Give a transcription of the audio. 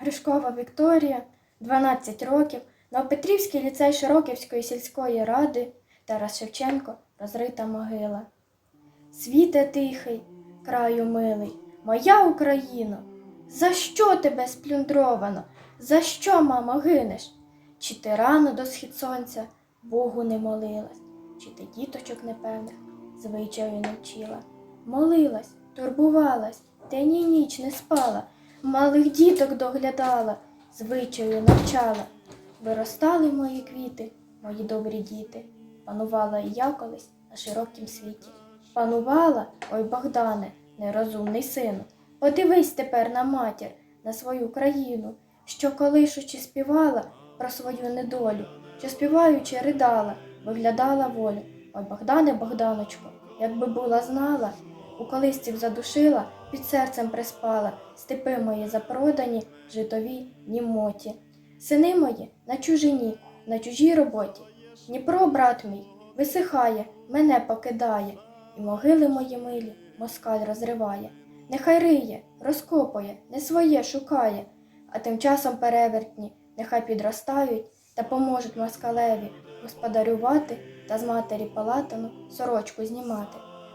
Гришкова Вікторія, 12 років, Новопетрівський ліцей Широківської сільської ради, Тарас Шевченко, розрита могила. Світе тихий, краю милий, моя Україно, за що тебе сплюндровано? За що, мамо, гинеш? Чи ти рано до схід сонця Богу не молилась, чи ти діточок непевних звичаю не? Молилась, турбувалась, день і ніч не спала, малих діток доглядала, звичаю навчала. Виростали мої квіти, мої добрі діти. Панувала і я колись на широкім світі. Панувала, ой Богдане, нерозумний сину. Подивись тепер на матір, на свою країну, що колишучи співала про свою недолю, що співаючи ридала, виглядала волю. Ой Богдане, Богданочко, якби була знала, у колисці б задушила, під серцем приспала, степи мої запродані, житові німоті. Сини мої на чужині, на чужій роботі. Дніпро, брат мій, висихає, мене покидає, і могили мої милі москаль розриває. Нехай риє, розкопує, не своє шукає, а тим часом перевертні нехай підростають та поможуть москалеві господарювати та з матері палатану сорочку знімати.